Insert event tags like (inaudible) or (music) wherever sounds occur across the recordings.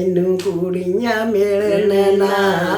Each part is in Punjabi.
ਤੈਨੂੰ ਕੁੜੀਆਂ ਮਿਲਣ ਨਾ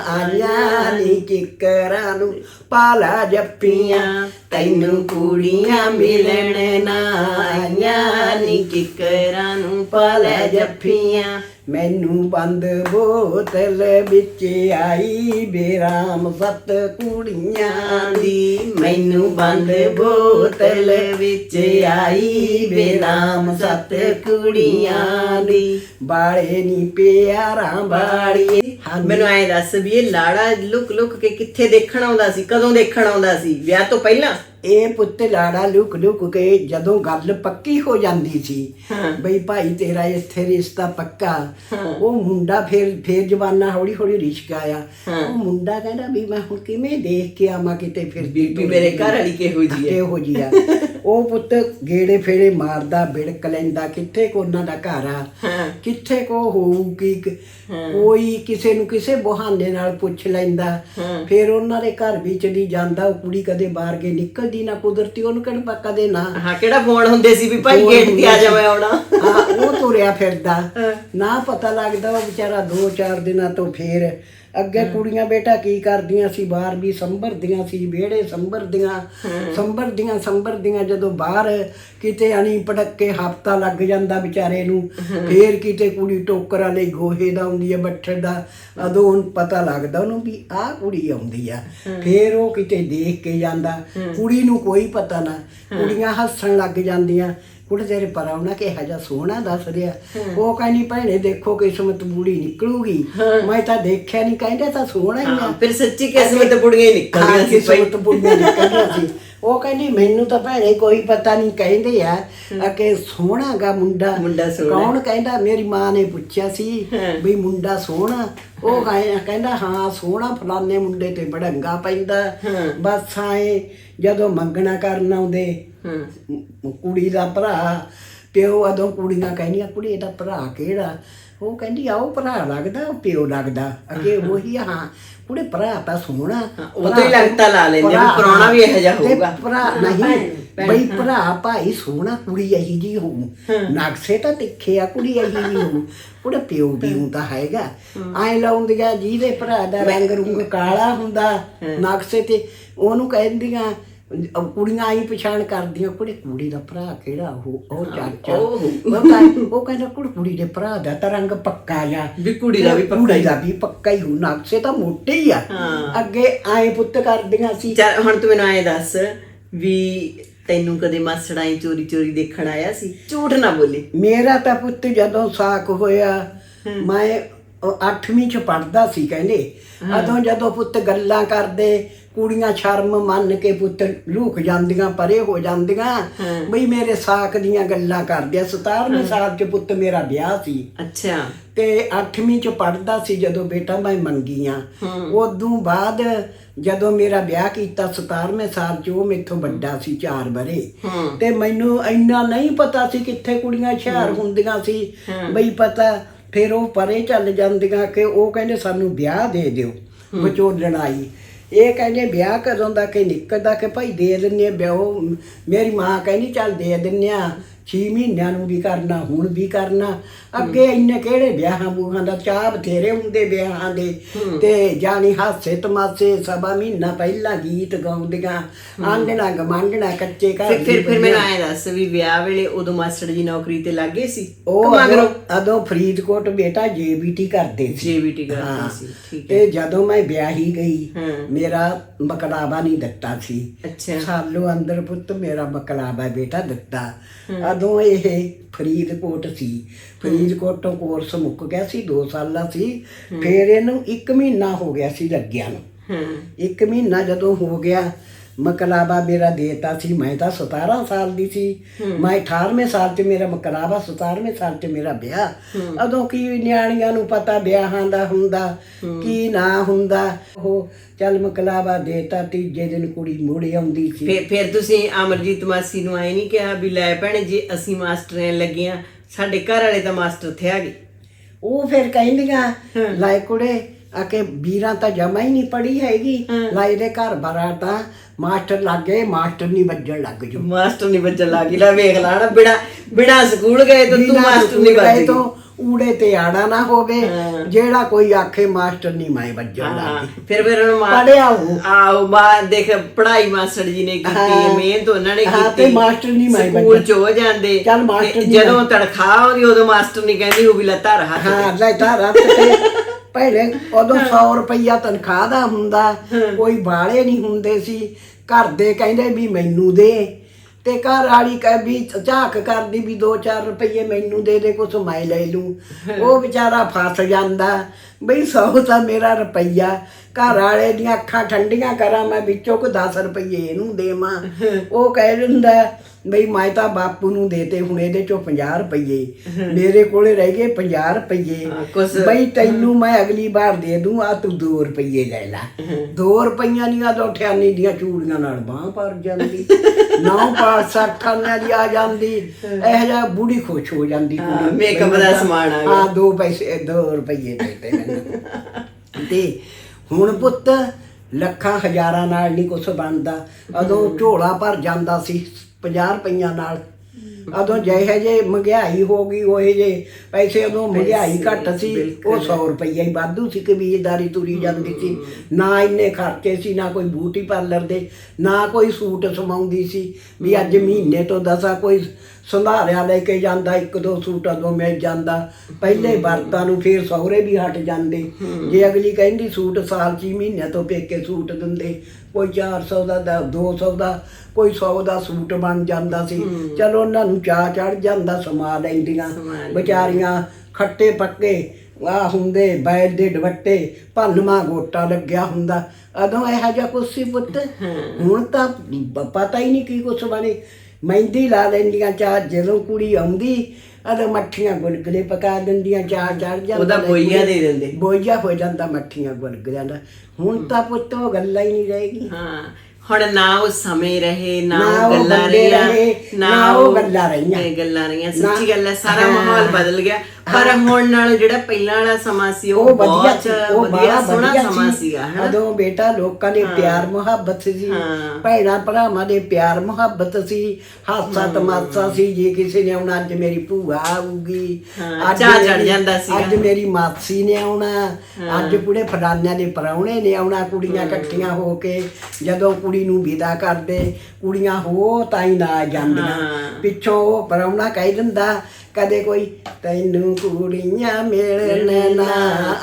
ਆਇਆ ਨੀ ਕਿਕਰਾਂ ਨੂੰ ਪਾਲਾ ਜੱਪੀਆਂ ਤੈਨੂੰ ਕੁੜੀਆਂ ਮਿਲਣ ਨਾ ਆਈਆਂ ਨੀ ਕਿਕਰਾਂ ਨੂੰ ਪਾਲੇ ਜੱਫੀਆਂ। ਮੈਨੂੰ ਬੰਦ ਬੋਤਲ ਵਿੱਚ ਆਈ ਬੇਰਾਮ ਸੱਤ ਕੁੜੀਆਂ ਦੀ। ਮੈਨੂੰ ਬੰਦ ਬੋਤਲ ਵਿੱਚ ਆਈ ਬੇਰਾਮ ਸੱਤ ਕੁੜੀਆਂ ਦੀ। ਬਾਲੇ ਨੀ ਪਿਆਰਾਂ ਬਾੜੀਏ ਮੈਨੂੰ ਐਂ ਦੱਸ ਵੀ ਇਹ ਲਾੜਾ ਲੁਕ ਲੁਕ ਕੇ ਕਿੱਥੇ ਦੇਖਣ ਆਉਂਦਾ ਸੀ, ਕਦੋਂ ਦੇਖਣ ਆਉਂਦਾ ਸੀ? ਵਿਆਹ ਤੋਂ ਪਹਿਲਾਂ? ਇਹ ਪੁੱਤ ਲਾੜਾ ਲੁਕ ਲੁਕ ਕੇ ਜਦੋਂ ਗੱਲ ਪੱਕੀ ਹੋ ਜਾਂਦੀ ਸੀ। ਬਈ ਭਾਈ ਤੇਰਾ ਇੱਥੇ ਰਿਸ਼ਤਾ ਪੱਕਾ। ਉਹ ਮੁੰਡਾ ਫਿਰ ਫਿਰ ਜਵਾਨਾ ਹੌਲੀ ਹੌਲੀ ਰਿਸ਼ਕ ਆਇਆ। ਉਹ ਮੁੰਡਾ ਕਹਿੰਦਾ ਵੀ ਮੈਂ ਹੁਣ ਕਿਵੇਂ ਦੇਖ ਕੇ ਆਵਾਂ ਕਿਤੇ ਫਿਰ ਵੀ ਮੇਰੇ ਘਰ ਵਾਲੀ ਕਿਹੋ ਜੀ ਹੈ? ਕਿਹੋ ਜੀ ਆ। (laughs) ਉਹ ਪੁੱਤ ਗੇੜੇ ਫੇੜੇ ਮਾਰਦਾ ਬਿੜਕ ਲੈਂਦਾ ਕਿੱਥੇ ਕੋ ਉਹਨਾਂ ਦਾ ਘਰ ਆ? ਕਿੱਥੇ ਕੋ ਹੋਊਗੀ? ਕਿ ਕੋਈ ਕਿਸੇ ਨੂੰ ਕਿਸੇ ਬਹਾਨੇ ਨਾਲ ਪੁੱਛ ਲੈਂਦਾ। ਫਿਰ ਉਹਨਾਂ ਦੇ ਘਰ ਵੀ ਚਲੀ ਜਾਂਦਾ ਉਹ ਕੁੜੀ ਕਦੇ ਬਾਹਰ ਕੇ ਨਿਕਲਦੀ ਨਾ ਕੁਦਰਤੀ ਉਹਨੂੰ ਕਿਹੜਾ ਕਦੇ ਨਾ। ਹਾਂ ਕਿਹੜਾ ਫੋਨ ਹੁੰਦੇ ਸੀ ਵੀ ਭਾਈ ਗੇਟ ਤੇ ਆ ਜਾਵੇ ਆਉਣਾ। ਹਾਂ ਉਹ ਤੁਰਿਆ ਫਿਰਦਾ। ਨਾ ਪਤਾ ਲੱਗਦਾ ਉਹ ਵਿਚਾਰਾ 2-4 ਦਿਨਾਂ ਤੋਂ ਫੇਰ ਅੱਗੇ ਕੁੜੀਆਂ ਬੇਟਾ ਕੀ ਕਰਦੀਆਂ ਸੀ ਬਾਹਰ ਵੀ ਸੰਭਰਦੀਆਂ ਸੀ ਵਿਹੜੇ ਸੰਭਰਦੀਆਂ ਸੰਭਰਦੀਆਂ ਸੰਭਰਦੀਆਂ ਜਦੋਂ ਬਾਹਰ ਕਿਤੇ ਅਣੀ ਪੜਕੇ ਹਫਤਾ ਲੱਗ ਜਾਂਦਾ ਵਿਚਾਰੇ ਨੂੰ ਫੇਰ ਕਿਤੇ ਕੁੜੀ ਟੋਕਰਾਂ ਲਈ ਗੋਹੇ ਦਾ ਆਉਂਦੀ ਹੈ ਬੱਠਲ ਦਾ ਉਦੋਂ ਪਤਾ ਲੱਗਦਾ ਉਹਨੂੰ ਵੀ ਆਹ ਕੁੜੀ ਆਉਂਦੀ ਆ। ਫੇਰ ਉਹ ਕਿਤੇ ਦੇਖ ਕੇ ਜਾਂਦਾ ਕੁੜੀ ਨੂੰ ਕੋਈ ਪਤਾ ਨਾ ਕੁੜੀਆਂ ਹੱਸਣ ਲੱਗ ਜਾਂਦੀਆਂ ਕੁੜੇ ਤੇਰੇ ਪਰਾਉਣਾ ਕਿ ਹਜਾ ਸੋਹਣਾ ਦੱਸ ਰਿਹਾ। ਉਹ ਕਹਿੰਦੀ ਭੈਣੇ ਦੇਖੋ ਕਿਸਮਤ ਬੂੜੀ ਨਿਕਲੂਗੀ। ਮੈਂ ਤਾਂ ਦੇਖਿਆ ਨਹੀਂ ਕਹਿੰਦੇ ਤਾਂ ਸੋਹਣਾ ਹੀ ਆ। ਫਿਰ ਸੱਚੀ ਕਿਸਮਤ ਬੁੜੀਆਂ ਹੀ ਨਿਕਲਦੀਆਂ ਸੀ ਕਿਸਮਤ ਬੂੜੀਆਂ ਨਿਕਲਦੀਆਂ ਸੀ। ਉਹ ਕਹਿੰਦੀ ਮੈਨੂੰ ਤਾਂ ਭੈਣੇ ਕੋਈ ਪਤਾ ਨਹੀਂ ਕਹਿੰਦੇ ਆ। ਆ ਕਿ ਸੋਹਣਾਗਾ ਮੁੰਡਾ। ਮੁੰਡਾ ਸੋਹਣਾ। ਕੌਣ ਕਹਿੰਦਾ ਮੇਰੀ ਮਾਂ ਨੇ ਪੁੱਛਿਆ ਸੀ ਵੀ ਮੁੰਡਾ ਸੋਹਣਾ? ਉਹ ਕਹਿ- ਕਹਿੰਦਾ ਹਾਂ ਸੋਹਣਾ ਫਲਾਣੇ ਮੁੰਡੇ ਤੇ ਬੜੰਗਾ ਪੈਂਦਾ। ਬਸ ਆਏ ਜਦੋਂ ਮੰਗਣਾ ਕਰਨ ਆਉਂਦੇ ਹਾਂ। ਮ- ਕੁੜੀ ਦਾ ਭਰਾ ਪਿਓ ਅਦੋਂ ਕੁੜੀਆਂ ਕਹਿੰਦੀਆਂ ਕੁੜੀ ਦਾ ਭਰਾ ਕਿਹੜਾ? ਉਹ ਕਹਿੰਦੀ ਆਓ ਭਰਾ ਲੱਗਦਾ ਉਹ ਪਿਓ ਲੱਗਦਾ। ਅੱਗੇ ਉਹੀ ਆ, ਹਾਂ। ਕੁੜੇ ਭਰਾ ਤਾਂ ਸੋਹਣਾ ਉਦੋਂ ਹੀ ਲੱਗਤਾ ਲਾ ਲੈਂਦੇ ਵੀ ਪ੍ਰਾਹੁਣਾ ਵੀ ਇਹੋ ਜਿਹਾ ਤੇ ਹੋਊਗਾ। ਭਰਾ ਨਹੀਂ ਬਈ ਭਰਾ ਭਾਈ ਸੋਹਣਾ ਕੁੜੀ ਇਹੀ ਜੀ ਹੋਊ। ਨਕਸ਼ੇ ਤਾਂ ਤਿੱਖੇ ਆ ਕੁੜੀ ਇਹੀ ਜੀ ਹੋਊ। ਕੁੜੇ ਪਿਓ ਵੀ ਹੁੰਦਾ ਹੈਗਾ। ਐ ਲਾਉਂਦੀਆਂ ਜਿਹਦੇ ਭਰਾ ਦਾ ਰੰਗ ਰੁੰਗ ਕਾਲਾ ਹੁੰਦਾ ਨਕਸ਼ੇ ਤੇ ਉਹਨੂੰ ਕਹਿੰਦੀਆਂ ਅਹ ਕੁੜੀਆਂ ਆਈ ਪਛਾਣ ਕਰਦੀਆਂ ਕੁੜੇ ਕੁੜੀ ਦਾ ਭਰਾ ਕਿਹੜਾ ਉਹ? ਉਹ ਚਾਚਾ। ਉਹ। ਉਹ ਕਹਿ- ਉਹ ਕਹਿੰਦਾ ਕੁੜੀ ਕੁੜੀ ਦੇ ਭਰਾ ਦਾ ਤਾਂ ਰੰਗ ਪੱਕਾ ਆ। ਵੀ ਕੁੜੀ ਦਾ ਵੀ ਪੱਕਾ ਕੁੜੀ ਦਾ ਵੀ ਪੱਕਾ ਹੀ ਹੋ ਨਕਸ਼ੇ ਤਾਂ ਮੋਟੇ ਹੀ ਆ। ਅੱਗੇ ਆਏ ਪੁੱਤ ਕਰਦੀਆਂ ਸੀ। ਚੱਲ ਹੁਣ ਤੂੰ ਮੈਨੂੰ ਐਂ ਦੱਸ ਵੀ ਤੈਨੂੰ ਕਦੇ ਮਾਸੜਾ ਹੀ ਚੋਰੀ ਚੋਰੀ ਦੇਖਣ ਆਇਆ ਸੀ? ਝੂਠ ਨਾ ਬੋਲੀ। ਮੇਰਾ ਤਾਂ ਪੁੱਤ ਜਦੋਂ ਸਾਕ ਹੋਇਆ ਮੈਂ 8ਵੀਂ ਚ ਪੜਦਾ ਸੀ ਕਹਿੰਦੇ। ਅਦੋਂ ਜਦੋਂ ਪੁੱਤ ਗੱਲਾਂ ਕਰਦੇ ਕੁੜੀਆਂ ਸ਼ਰਮ ਮੰਨ ਕੇ ਪੁੱਤ ਲੁਕ ਜਾਂਦੀਆਂ ਪਰੇ ਹੋ ਜਾਂਦੀਆਂ। ਬਈ ਮੇਰੇ ਸਾਕ ਦੀਆਂ ਗੱਲਾਂ ਕਰਦੇ 17ਵੇਂ ਸਾਲ ਚ ਪੁੱਤ ਮੇਰਾ ਵਿਆਹ ਸੀ। ਅੱਛਾ। ਤੇ 8ਵੀਂ ਚ ਪੜਦਾ ਸੀ ਜਦੋਂ ਬੇਟਾ ਮੈਂ ਮੰਗੀਆਂ। ਉਦੋਂ ਬਾਅਦ ਜਦੋਂ ਮੇਰਾ ਵਿਆਹ ਕੀਤਾ 17ਵੇਂ ਸਾਲ ਚ ਉਹ ਮੇਥੋਂ ਵੱਡਾ ਸੀ 4 ਬਰੇ। ਤੇ ਮੈਨੂੰ ਇੰਨਾ ਨਹੀਂ ਪਤਾ ਸੀ ਕਿੱਥੇ ਕੁੜੀਆਂ ਹੁਸ਼ਿਆਰ ਹੁੰਦੀਆਂ ਸੀ। ਬਈ ਪਤਾ ਫਿਰ ਉਹ ਪਰੇ ਚੱਲ ਜਾਂਦੀਆਂ ਕਿ ਉਹ ਕਹਿੰਦੇ ਸਾਨੂੰ ਵਿਆਹ ਦੇ ਦਿਓ ਵਿਚੋਲਣ ਆਈ। ਇਹ ਕਹਿੰਦੇ ਵਿਆਹ ਕਦੋਂ ਦਾ ਕਿ ਨਿਕਲਦਾ ਕਿ ਭਾਈ ਦੇ ਦਿੰਨੇ ਆ ਵਿਆਹ ਉਹ ਮੇਰੀ ਮਾਂ ਕਹਿੰਦੀ ਚੱਲ ਦੇ ਦਿੰਨੇ ਆ। 6 ਮਹੀਨਿਆਂ ਨੂੰ ਵੀ ਕਰਨਾ ਹੁਣ ਵੀ ਕਰਨਾ। ਅੱਗੇ ਇੰਨੇ ਕਿਹੜੇ ਵਿਆਹਾਂ ਬੂਹਾਂ ਦਾ ਚਾਹ ਬਥੇਰੇ ਹੁੰਦੇ ਵਿਆਹਾਂ ਦੇ। ਤੇ ਜਾਣੀ ਹਾਸੇ ਤਮਾਸੇ ਸਭਾ ਮਹੀਨਾ ਪਹਿਲਾਂ ਗੀਤ ਗਾਉਂਦੀਆਂ ਆਂਗਣਾ ਗਮਾਂਗਣਾ ਕੱਚੇ ਘਰ ਫਿਰ ਫਿਰ ਮੈਨੂੰ ਐਂ ਦੱਸ ਵੀ ਵਿਆਹ ਵੇਲੇ ਉਦੋਂ ਮਾਸਟਰ ਜੀ ਨੌਕਰੀ ਤੇ ਲੱਗੇ ਸੀ? ਉਹ ਅਦੋਂ- ਅਦੋਂ ਫਰੀਦਕੋਟ ਬੇਟਾ ਜੇਬੀਟੀ ਕਰਦੇ ਸੀ। ਜੀਬੀਟੀ ਕਰਦੇ ਹਾਂ। ਸੀ ਠੀਕ ਤੇ ਜਦੋਂ ਮੈਂ ਵਿਆਹੀ ਗਈ ਹਾਂ। ਮੇਰਾ ਮਕਲਾਵਾ ਨਹੀਂ ਦਿੱਤਾ ਸੀ। ਅੱਛਾ। ਸਾਲੋ ਅੰਦਰ ਪੁੱਤ ਮੇਰਾ ਮਕਲਾਵਾ ਬੇਟਾ ਦਿੱਤਾ। ਅਦੋਂ ਇਹ ਫਰੀਦਕੋਟ ਸੀ। ਫਰੀਦਕੋਟ ਤੋਂ ਕੋਰਸ ਮੁੱਕ ਗਿਆ ਸੀ 2 ਸਾਲ ਸੀ। ਫਿਰ ਇਹਨੂੰ 1 ਮਹੀਨਾ ਹੋ ਗਿਆ ਸੀ ਲੱਗਿਆ ਨੂੰ। ਹਾਂ। ਇੱਕ ਮਹੀਨਾ ਜਦੋਂ ਹੋ ਗਿਆ ਮਕਲਾਵਾ ਮੇਰਾ ਦੇਤਾ ਸੀ ਮੈਂ ਤਾਂ 17 ਸਾਲ ਦੀ ਸੀ। ਮੈਂ 18ਵੇਂ ਸਾਲ 'ਚ ਮੇਰਾ ਮਕਲਾਵਾ 17ਵੇਂ ਸਾਲ 'ਚ ਮੇਰਾ ਵਿਆਹ। ਉਦੋਂ ਕੀ ਨਿਆਣੀਆਂ ਨੂੰ ਪਤਾ ਵਿਆਹਾਂ ਦਾ ਹੁੰਦਾ ਕੀ ਨਾ ਹੁੰਦਾ। ਉਹ ਚੱਲ ਮਕਲਾਵਾ ਦੇਤਾ ਤੀਜੇ ਦਿਨ ਕੁੜੀ ਮੁੜ ਆਉਂਦੀ ਸੀ। ਫਿਰ ਫਿਰ ਤੁਸੀਂ ਅਮਰਜੀਤ ਮਾਸੀ ਨੂੰ ਆਏ ਨਹੀਂ ਕਿਹਾ ਵੀ ਲੈ ਭੈਣੇ ਜੀ ਅਸੀਂ ਮਾਸਟਰਾਂ ਲੱਗੀਆਂ ਸਾਡੇ ਘਰ ਵਾਲੇ ਤਾਂ ਮਾਸਟਰ ਥੇ ਆ ਗਏ। ਉਹ ਫਿਰ ਕਹਿੰਦੀਆਂ ਲਾਇ ਕੁੜੇ ਆ ਕੇ ਵੀਰਾਂ ਤਾਂ ਜਮਾ ਹੀ ਨਹੀਂ ਪੜੀ ਹੈਗੀ। ਲਾਈ ਦੇ ਘਰ ਬਰਾ ਤਾਂ ਮਾਸਟਰ ਲੱਗੇ ਮਾਸਟਰ ਨਹੀਂ ਵੱਜਣ ਲੱਗ ਜੂ। ਮਾਸਟਰ ਨਹੀਂ ਵੱਜਣ ਲੱਗੀ ਲੈ ਵੇਖ ਲਾ ਨਾ ਬਿਨਾ ਬਿਨਾ ਸਕੂਲ ਗਏ ਤਾਂ ਤੂੰ ਮਾਸਟਰ ਨਹੀਂ ਵੱਜ ਤੋਂ ਊੜੇ ਤੇ ਆੜਾ ਨਾ ਹੋਵੇ। ਜਿਹੜਾ ਕੋਈ ਆਖੇ ਮਾਸਟਰ ਨਹੀਂ ਮੈਂ ਵੱਜਣ ਲੱਗੀ ਫਿਰ ਫਿਰ ਉਹਨੂੰ ਪੜਿਆ ਉਹ। ਆਓ ਬਾ ਦੇਖ ਪੜ੍ਹਾਈ ਮਾਸਟਰ ਜੀ ਨੇ ਕੀਤੀ। ਮਿਹਨਤ ਉਹਨਾਂ ਨੇ ਕੀਤੀ ਤੇ ਮਾਸਟਰ ਨਹੀਂ ਮੈਂ ਸਕੂਲ। ਚ ਹੋ ਜਾਂਦੇ। ਚੱਲ ਮਾਸਟਰ ਜਦੋਂ ਤਨਖਾਹ ਆਉਂਦੀ ਉਦੋਂ ਮਾਸਟਰ ਨਹੀਂ ਕਹਿੰਦੀ ਉਹ ਵੀ ਲੱਤਾਂ ਰਹਾ ਹਾਂ ਲੈ ਤਾਂ ਰੱਖ ਤੇ। ਪਹਿਲੇ ਉਦੋਂ 100 ਰੁਪਈਆ ਤਨਖਾਹ ਦਾ ਹੁੰਦਾ ਕੋਈ ਬਾਲੇ ਨਹੀਂ ਹੁੰਦੇ ਸੀ। ਘਰ ਦੇ ਕਹਿੰਦੇ ਵੀ ਮੈਨੂੰ ਦੇ ਤੇ ਘਰ ਵਾਲੀ ਕਹਿ ਵੀ ਝਾਕ ਕਰਦੀ ਵੀ 2-4 ਰੁਪਈਏ ਮੈਨੂੰ ਦੇ ਦੇ ਕੁਛ ਮੈਂ ਲੈ ਲੂੰ। ਉਹ ਵਿਚਾਰਾ ਫਸ ਜਾਂਦਾ। ਬਈ 100 ਤਾਂ ਮੇਰਾ ਰੁਪਈਆ। ਘਰ ਵਾਲੇ ਦੀਆਂ ਅੱਖਾਂ ਠੰਡੀਆਂ ਕਰਾਂ ਮੈਂ ਵਿੱਚੋਂ ਕੋ 10 ਰੁਪਈਏ ਇਹਨੂੰ ਦੇਵਾਂ। ਉਹ ਕਹਿ ਦਿੰਦਾ ਬਈ ਮੈਂ ਤਾਂ ਬਾਪੂ ਨੂੰ ਦੇਤੇ ਹੁਣ ਇਹਦੇ ਚੋਂ 50 ਰੁਪਈਏ। ਮੇਰੇ ਕੋਲੇ ਰਹਿ ਗਏ 50 ਰੁਪਈਏ। ਹਾਂ, ਕੁਛ- ਬਈ ਤੈਨੂੰ ਮੈਂ ਅਗਲੀ ਵਾਰ ਦੇ ਦੂੰ ਆ ਤੂੰ 2 ਰੁਪਈਏ ਲੈ ਲੈ। 2 ਰੁਪਈਆਂ ਦੀਆਂ ਤਾਂ ਠਿਆਨੀ ਦੀਆਂ ਚੂੜੀਆਂ ਨਾਲ ਬਾਹ ਪਰ ਜਾਂਦੀ। (laughs) ਨੌ ਪਾਰ ਸੱਠਾਂ ਦੀ ਆ ਜਾਂਦੀ। ਇਹ ਜਿਹਾ ਬੁੜੀ ਖੁਸ਼ ਹੋ ਜਾਂਦੀ ਮੈਨੂੰ ਦਾ ਸਮਾਨ ਆ ਗਿਆ। ਹਾਂ 2 ਪੈਸੇ 2 ਰੁਪਈਏ ਦੇਤੇ ਮੈਨੂੰ। (laughs) ਤੇ ਹੁਣ ਪੁੱਤ ਲੱਖਾਂ ਹਜ਼ਾਰਾਂ ਨਾਲ ਨਹੀਂ ਕੁਛ ਬਣਦਾ। ਉਦੋਂ ਝੋਲਾ ਭਰ ਜਾਂਦਾ ਸੀ। 50 ਰੁਪਈਆਂ ਨਾਲ। ਉਦੋਂ ਜਿਹੇ ਜੇ ਮਹਿੰਗਾਈ ਹੋ ਗਈ ਹੋਏ ਜੇ ਪੈਸੇ ਉਦੋਂ ਮਹਿੰਗਾਈ ਘੱਟ ਸੀ ਉਹ 100 ਰੁਪਈਆ ਹੀ ਵਾਧੂ ਸੀ ਕਬੀਲਦਾਰੀ ਤੁਰੀ ਜਾਂਦੀ ਸੀ। ਨਾ ਇੰਨੇ ਖਰਚੇ ਸੀ ਨਾ ਕੋਈ ਬੂਟੀ ਪਾਰਲਰ ਦੇ ਨਾ ਕੋਈ ਸੂਟ ਸਮਾਉਂਦੀ ਸੀ। ਵੀ ਅੱਜ ਮਹੀਨੇ ਤੋਂ ਦਸਾ ਕੋਈ ਸੰਧਾਰਿਆ ਲੈ ਕੇ ਜਾਂਦਾ ਇੱਕ ਦੋ ਸੂਟ ਉਦੋਂ ਮਿਲ ਜਾਂਦਾ। ਪਹਿਲੇ ਵਰਤਾਂ ਨੂੰ ਫੇਰ ਸਹੁਰੇ ਵੀ ਹਟ ਜਾਂਦੇ। ਜੇ ਅਗਲੀ ਕਹਿੰਦੀ ਸੂਟ ਸਾਲ ਚ ਹੀ ਮਹੀਨੇ ਤੋਂ ਪੇਕੇ ਸੂਟ ਦਿੰਦੇ ਕੋਈ 400 ਦਾ ਦਾ 200 ਦਾ ਕੋਈ 100 ਦਾ ਸੂਟ ਬਣ ਜਾਂਦਾ ਸੀ। ਚਲੋ ਉਹਨਾਂ ਨੂੰ ਚਾਹ ਚੜ ਜਾਂਦਾ ਸਮਾ ਲੈਂਦੀਆਂ। ਵਿਚਾਰੀਆਂ ਖੱਟੇ ਪੱਕੇ ਆ ਹੁੰਦੇ ਬੈਲ ਦੇ ਦੁਪੱਟੇ ਭੰਨਵਾ ਗੋਟਾ ਲੱਗਿਆ ਹੁੰਦਾ। ਅਦੋਂ ਇਹੋ ਜਿਹਾ ਕੁਛ ਸੀ ਪੁੱਤ? ਹੁਣ ਤਾਂ ਪਤਾ ਹੀ ਨਹੀਂ ਕੀ ਕੁਛ ਬਣੇ। ਮਹਿੰਦੀ ਲਾ ਲੈਂਦੀਆਂ ਚਾਹ ਜਦੋਂ ਕੁੜੀ ਆਉਂਦੀ ਅਦੋਂ ਮੱਠੀਆਂ ਗੁਲਗੁਲੇ ਪਕਾ ਦਿੰਦੀਆਂ ਚਾਹ ਚੜ ਜਾਂਦਾ ਉਹਦਾ ਬੋਈਆ ਦੇ ਦਿੰਦੇ। ਬੋਈਆ ਹੋ ਜਾਂਦਾ ਮੱਠੀਆਂ ਗੁਲਗੁਲਿਆਂ ਦਾ। ਹੁਣ ਤਾਂ ਪੁੱਤ ਉਹ ਗੱਲਾਂ ਹੀ ਨਹੀਂ ਰਹੇਗੀ ਹਾਂ ਹੁਣ ਨਾ ਉਹ ਸਮੇਂ ਰਹੇ ਨਾ ਉਹ ਗੱਲਾਂ ਰਹੀਆਂ ਰਹੇ, ਨਾ ਉਹ ਗੱਲਾਂ ਰਹੀਆਂ। ਗੱਲਾਂ ਰਹੀਆਂ। ਸੱਚੀ ਗੱਲ ਹੈ ਸਾਰਾ। ਮਾਹੌਲ ਬਦਲ ਗਿਆ। ਪਰ ਹੁਣ ਨਾਲ ਜਿਹੜਾ ਪਹਿਲਾਂ ਵਾਲਾ ਸਮਾਂ ਸੀ ਉਹ ਵਧੀਆ ਬਹੁਤ ਸੀ ਉਹ ਵਧੀਆ ਸੋਹਣਾ ਵਧੀਆ ਸਮਾਂ ਸੀ। ਸੀਗਾ ਹਨਾ? ਉਦੋਂ ਬੇਟਾ ਲੋਕਾਂ ਦੇ ਪਿਆਰ ਮੁਹੱਬਤ ਸੀ। ਭੈਣਾਂ ਭਰਾਵਾਂ ਦੇ ਪਿਆਰ ਮੁਹੱਬਤ ਸੀ। ਹਾਸਾ ਤਮਾਸ਼ਾ ਸੀ ਜੇ ਕਿਸੇ ਨੇ ਆਉਣਾ ਅੱਜ ਮੇਰੀ ਭੂਆ ਆਊਗੀ। ਹਾਂ, ਚਾਅ ਚੜ੍ਹ ਮੇਰੀ- ਜਾਂਦਾ ਸੀਗਾ। ਅੱਜ ਮੇਰੀ ਮਾਸੀ ਨੇ ਆਉਣਾ। ਅੱਜ ਕੁੜੇ ਫਲਾਨਿਆਂ ਦੇ ਪਰਾਉਣੇ ਨੇ ਆਉਣਾ ਕੁੜੀਆਂ ਇਕੱਠੀਆਂ ਹੋ ਕੇ। ਜਦੋਂ ਕੁੜੀ ਨੂੰ ਵਿਦਾ ਕਰਦੇ ਕੁੜੀਆਂ ਹੋ ਤਾਂ ਹੀ ਨਾ ਜਾਂਦੀਆਂ। ਪਿੱਛੋਂ ਉਹ ਪਰਾਉਣਾ ਕਹਿ ਦਿੰਦਾ ਕਦੇ ਕੋਈ ਤੈਨੂੰ ਕੁੜੀਆਂ ਮਿਲਣ ਨਾ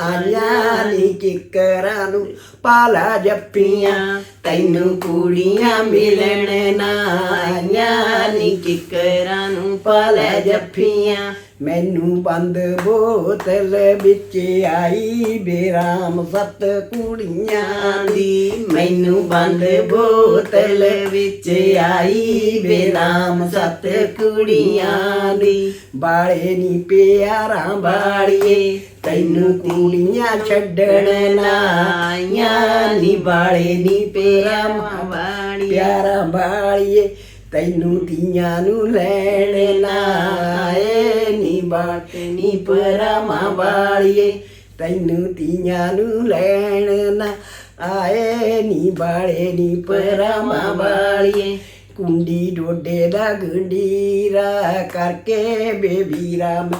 ਆਈਆਂ ਨੀ ਕਿਕਰਾਂ ਨੂੰ ਪਾਲਾ ਜੱਪੀਆਂ ਤੈਨੂੰ ਕੁੜੀਆਂ ਮਿਲਣ ਨਾ ਆਈਆਂ ਨੀ ਕਿਕਰਾਂ ਨੂੰ ਪਾਲੇ ਜੱਫੀਆਂ। ਮੈਨੂੰ ਬੰਦ ਬੋਤਲ ਵਿੱਚ ਆਈ ਬੇਰਾਮ ਸੱਤ ਕੁੜੀਆਂ ਦੀ। ਮੈਨੂੰ ਬੰਦ ਬੋਤਲ ਵਿੱਚ ਆਈ ਬੇਰਾਮ ਸੱਤ ਕੁੜੀਆਂ ਦੀ। ਬਾਲੇ ਨੀ ਪਿਆਰਾਂ ਬਾੜੀਏ ਤੈਨੂੰ ਕੁੜੀਆਂ ਛੱਡਣ ਨਾ ਆਈਆਂ ਨੀ। ਬਾਲੇ ਨੀ ਪਿਆਰਾਂ ਵਾੜੀ ਪਿਆਰਾਂ ਬਾੜੀਏ ਤੈਨੂੰ ਤੀਆਂ ਨੂੰ ਲੈਣ ਨਾ ਆਏ। ਨੀ ਬਾਟੇ ਵਾਲੀਏ। ਤੈਨੂੰ ਤੀਆਂ ਨੂੰ ਲੈਣ ਨਾ ਆਏ ਨੀ ਬਾੜੇ ਨੀ ਪਰਾਵਾਂ ਵਾਲੀਏ। ਕੁੰਡੀ ਡੋਡੇ ਦਾ ਗੰਡੀਰਾ ਕਰਕੇ ਬੇਬੀ ਰਾਮ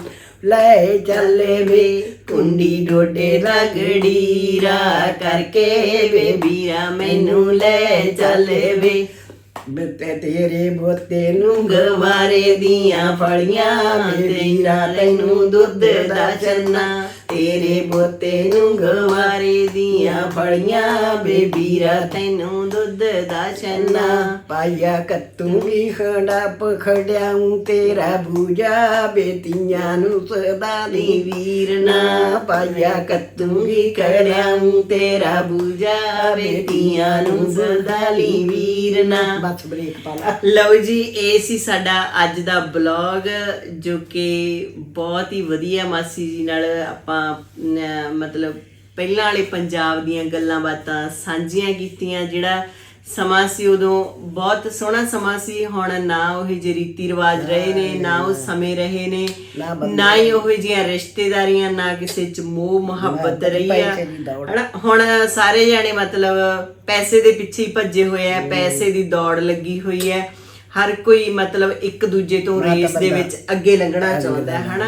ਲੈ ਚੱਲੇ ਵੇ। ਕੁੰਡੀ ਡੋਡੇ ਦਾ ਗੜੀਰਾ ਕਰਕੇ ਬੇਬੀਰਾ ਮੈਨੂੰ ਲੈ ਚੱਲੇ ਵੇ। ਬਤੇ ਤੇਰੇ ਬੋਤੇ ਨੂੰ ਗਵਾਰੇ ਦੀਆਂ ਫੜੀਆਂ ਮੇਰੀਰਾ ਤੈਨੂੰ ਦੁੱਧ ਦਾ ਚੰਨਾ। ਤੇਰੇ ਬੋਤੇ ਨੂੰ ਗਵਾਰੇ ਦੀਆਂ ਫੜੀਆਂ ਬੇਬੀਰਾ ਤੈਨੂੰ ਦੁੱਧ ਦਾ ਛੰਨਾ ਪਾਇਆ ਕੱਤੂ ਵੀ ਖੜਾ ਪਖੜਿਆਉਂ ਤੇਰਾ ਬੂਜਾ ਬੇਤੀਆਂ ਨੂੰ ਸਦਾ ਦੀ ਵੀਰ ਨਾ ਨਾ ਪਾਇਆ ਕੱਤੂ ਵੀ ਖੜਿਆਉਂ ਤੇਰਾ ਬੂਜਾ ਬੇਟੀਆਂ ਨੂੰ ਸਦਾਲੀ ਵੀਰ ਨਾ ਬਸ ਬ੍ਰੇਕ ਪਾ ਲਾ ਲਓ ਜੀ ਇਹ ਸੀ ਸਾਡਾ ਅੱਜ ਦਾ ਬਲੌਗ ਜੋ ਕਿ ਬਹੁਤ ਹੀ ਵਧੀਆ ਮਾਸੀ ਜੀ ਨਾਲ ਆਪਾਂ ਮਤਲਬ ਪਹਿਲਾਂ ਵਾਲੇ ਪੰਜਾਬ ਦੀਆਂ ਗੱਲਾਂ ਬਾਤਾਂ ਸਾਂਝੀਆਂ ਕੀਤੀਆਂ ਜਿਹੜਾ ਸਮਾਂ ਸੀ ਉਦੋਂ ਬਹੁਤ ਸੋਹਣਾ ਸਮਾਂ ਸੀ ਹੁਣ ਨਾ ਉਹ ਜਿਹੇ ਰੀਤੀ ਰਿਵਾਜ ਰਹੇ ਨੇ ਨਾ ਉਹ ਸਮੇਂ ਰਹੇ ਨੇ ਨਾ ਹੀ ਉਹ ਜਿਹੀਆਂ ਰਿਸ਼ਤੇਦਾਰੀਆਂ ਨਾ ਕਿਸੇ ਚ ਮੋਹ ਮੁਹੱਬਤ ਰਹੀ ਆ। ਹਨਾ ਹੁਣ ਸਾਰੇ ਜਾਣੇ ਮਤਲਬ ਪੈਸੇ ਦੇ ਪਿੱਛੇ ਹੀ ਭੱਜੇ ਹੋਏ ਆ ਪੈਸੇ ਦੀ ਦੌੜ ਲੱਗੀ ਹੋਈ ਹੈ। ਹਰ ਕੋਈ ਮਤਲਬ ਇੱਕ ਦੂਜੇ ਤੋਂ ਰੇਸ ਦੇ ਵਿੱਚ ਅੱਗੇ ਲੰਘਣਾ ਚਾਹੁੰਦਾ ਹੈ ਹਨਾ।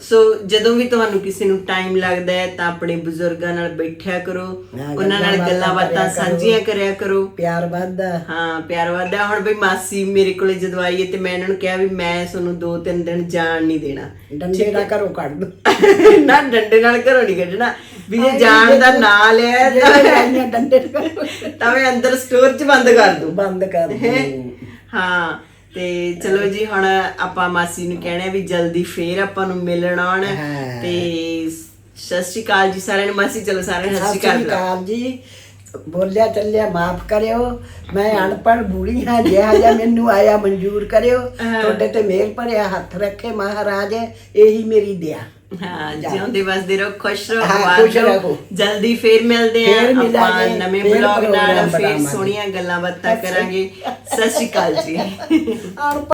ਸੋ ਜਦੋਂ ਵੀ ਤੁਹਾਨੂੰ ਕਿਸੇ ਨੂੰ ਟਾਈਮ ਲੱਗਦਾ ਹੈ ਤਾਂ ਆਪਣੇ ਬਜ਼ੁਰਗਾਂ ਨਾਲ ਬੈਠਿਆ ਕਰੋ। ਉਹਨਾਂ ਨਾਲ ਗੱਲਾਂ ਬਾਤਾਂ। ਸਾਂਝੀਆਂ ਕਰਿਆ ਕਰੋ। ਪਿਆਰ ਵੱਧਦਾ ਹਾਂ। ਪਿਆਰ ਵਾਦਾ ਹੁਣ ਬਈ ਮਾਸੀ ਮੇਰੇ ਕੋਲੇ ਜਦੋਂ ਆਈ ਤੇ ਮੈਂ ਇਹਨਾਂ ਨੂੰ ਕਿਹਾ ਵੀ ਮੈਂ ਤੁਹਾਨੂੰ ਦੋ ਤਿੰਨ ਦਿਨ ਜਾਣ ਨਹੀਂ ਦੇਣਾ। ਡੰਡੇ ਦਾ ਘਰੋਂ ਕੱਢ ਦੋ। (laughs) ਨਾ ਡੰਡੇ ਨਾਲ ਘਰੋਂ ਨਹੀਂ ਕੱਢਣਾ। ਵੀ ਜੇ ਜਾਣ ਦਾ ਨਾਂ ਲਿਆ ਤਾਂ- ਡੰਡੇ ਨਾਲ। ਤਾਂ ਮੈਂ ਅੰਦਰ ਸਟੋਰ 'ਚ ਬੰਦ ਕਰ ਦੂੰ। ਬੰਦ ਕਰ ਦੋ। ਹਾਂ ਤੇ ਚਲੋ ਜੀ ਹੁਣ ਆਪਾਂ ਮਾਸੀ ਨੂੰ ਕਹਿਣਾ ਵੀ ਜਲਦੀ ਫੇਰ ਆਪਾਂ ਨੂੰ ਮਿਲਣ ਆਉਣ। ਹਾਂ। ਤੇ ਸਤਿ ਸ਼੍ਰੀ ਅਕਾਲ ਜੀ ਸਾਰਿਆਂ ਨੂੰ। ਮਾਸੀ ਚਲੋ ਸਾਰਿਆਂ ਨੂੰ ਸਤਿ ਸ਼੍ਰੀ ਅਕਾਲ। ਅਕਾਲ ਜੀ। ਬੋਲਿਆ ਚੱਲਿਆ ਮਾਫ ਕਰਿਓ। ਮੈਂ ਅਨਪੜ੍ਹ ਬੁੜੀ ਹਾਂ ਜਿਹਾ ਜਿਹਾ ਮੈਨੂੰ ਆਇਆ ਮਨਜ਼ੂਰ ਕਰਿਓ। ਤੁਹਾਡੇ ਤੇ ਮੇਰ ਭਰਿਆ ਹੱਥ ਰੱਖੇ ਮਹਾਰਾਜ ਇਹੀ ਮੇਰੀ ਦਿਆ। ਹਾਂ ਜਿਉਂਦੇ ਵਸਦੇ ਰਹੋ ਖੁਸ਼ ਰਹੋ ਹਾਂ, ਆਬਾਦ ਖੁਸ਼ ਰਹੋ ਰਹੋ। ਜਲਦੀ ਫੇਰ ਮਿਲਦੇ ਫੇਰ ਆਂ ਆਪਾਂ ਨਵੇਂ ਫੇਰ ਬਲੌਗ ਨਾਲ ਪ੍ਰੋਗਰਾਮ ਫੇਰ ਬਣਾਵਾਂਗੇ। ਸੋਹਣੀਆਂ ਗੱਲਾਂ ਬਾਤਾਂ ਕਰਾਂਗੇ। ਸਤਿ ਸ਼੍ਰੀ ਅਕਾਲ ਜੀ। ਅਨਪੜ੍ਹ